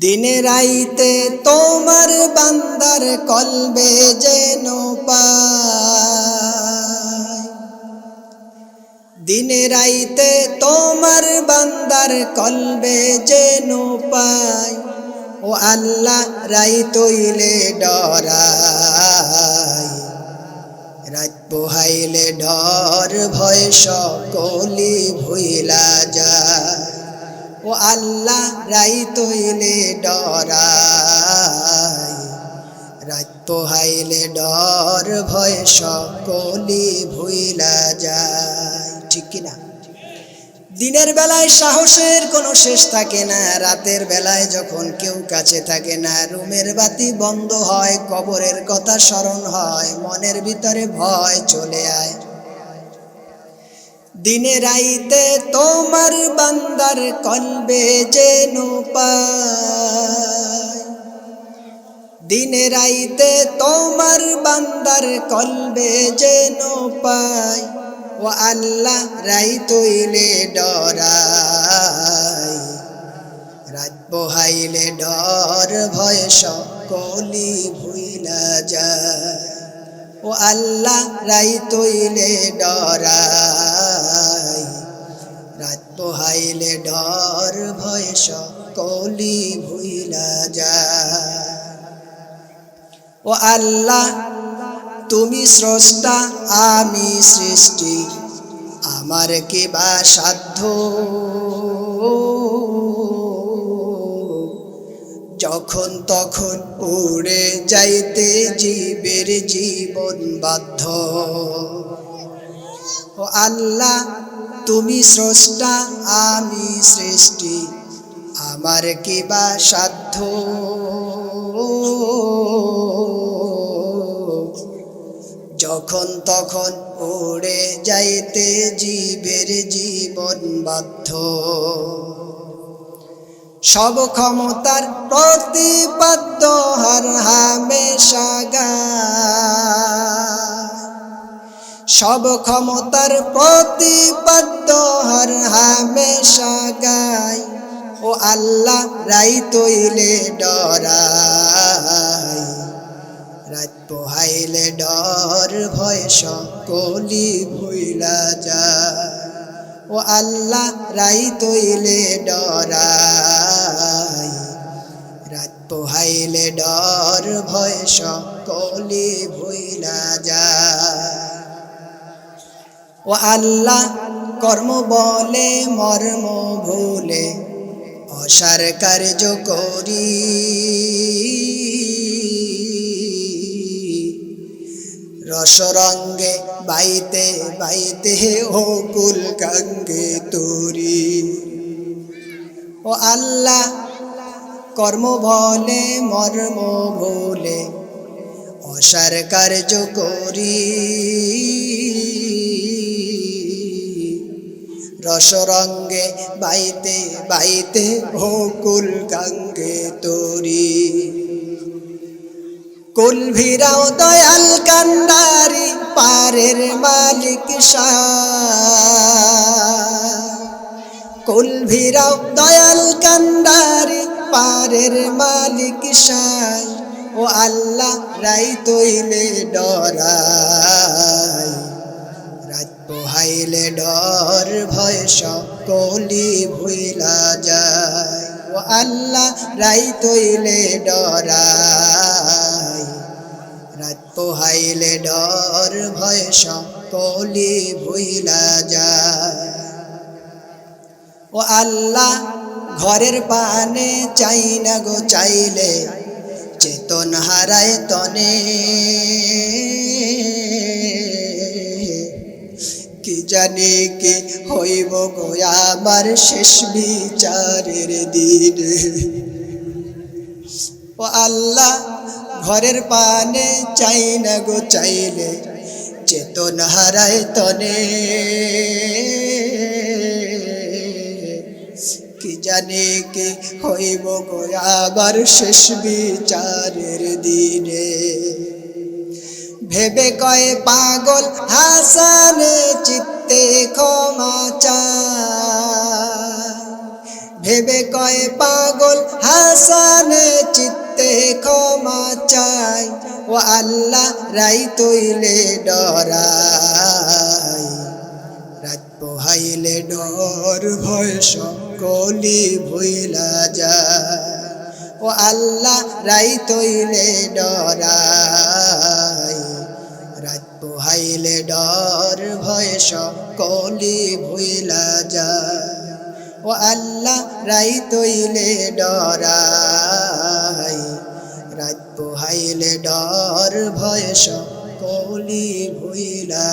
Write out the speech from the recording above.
দিনে রাইতে তোমার বান্দার কলবে যেন পায়। দিনে রাইতে তোমার বান্দার কলবে যেন পায়। ও আল্লাহ রাই তৈলে ডরাই রাত পোহাইলে ডর ভয় সকলি ভুইলা যায়। ও আল্লাহ রাই তৈলে ডরাই। রাত পোহাইলে ডর, ভয় সকলি ভুইলা যায়। ঠিক কিনা দিনের বেলায় সাহসের কোনো শেষ থাকে না, রাতের বেলায় যখন কেউ কাছে থাকে না, রুমের বাতি বন্ধ হয়, কবরের কথা স্মরণ হয়, মনের ভিতরে ভয় চলে আয়। দিনে রাইতে তোমার বান্দার কলবে যেন পায়। দিনে রাইতে তোমার বান্দার কলবে যেন পায়। ও আল্লাহ রাই তৈলে ডরাই রাত পোহাইলে ডর ভয় সকলি ভুইলা যায়। ও আল্লাহ রাই তৈলে রাত পোহাইলে ডর ভয় সকলি ভুইলা যা ও আল্লাহ, তুমি স্রষ্টা, আমি সৃষ্টি, আমার কি বা সাধ্য? যখন তখন উড়ে যাইতে জীবের জীবন বাধ্য। ও আল্লাহ তুমি স্রষ্টা, আমি সৃষ্টি। আমার কি বা সাধ্য? যখন তখন উড়ে যাইতে জীবের জীবন বাধ্য। সব ক্ষমতার প্রতিপাদ্য, হার হামেশা গায়। সব ক্ষমতার প্রতিপাদ্য হার হামেশা গায় ও আল্লাহ রাই তৈলে ডরাই। রাত পোহাইলে ডর ভয় সকলি ভুইলা যায়। ও আল্লাহ রাই তৈলে ডরাই। রাত পোহাইলে ডর ভয় সকলি ভুইলা যায়। ও আল্লাহ কর্ম বলে, মর্ম ভুলে অসার কার্য করি। রসরঙ্গে বাইতে বাইতে ও কুল গঙ্গে তোরি। ও আল্লাহ কর্ম বলে, মর্ম ভুলে অসার কার্য করি। রসরঙ্গে, বাইতে বাইতে ভোকুল গঙ্গে তোরি। কুল ভিরাও দয়াল কান্ডারি, পারের মালিক শাহ। কুল ভিরাও দয়াল কান্ডারি, পারের মালিক ও আল্লাহ রাই তৈলে ডরাই পোহাইলে ডর ভয় সকলি ভুইলা যায়। ও আল্লাহ, রাই তৈলে ডরাই। রাত পোহাইলে ডর ভয় সকলি ভুইলা যায়। ও আল্লাহ, ঘরের পানে চাই না গো চাইলে, চেতন হারায় তনে। জানি কি হইব গো আমার শেষ বিচারের দিনে। ও আল্লাহ, ঘরের পানে চাই না গো চাইলে, চেতন হারায় তনে। কি জানে কি হইব গো আবার শেষ বিচারের দিনে। ভেবে কয়ে পাগল হাসান, চিত্তে ক্ষমা ভেবে কয়ে পাগল হাসান, চিত্তে ক্ষমা চাই ও আল্লাহ, রাই তৈলে ডরাই রাত পোহাইলে ডর, ভয় সকলি ভুইলা যায়। ও আল্লাহ, রাই তৈলে ডরা সকলি ভুইলা যায়। ও আল্লাহ রাই তৈলে ডরাই। রাত পোহাইলে ডর ভয় সকলি ভুইলা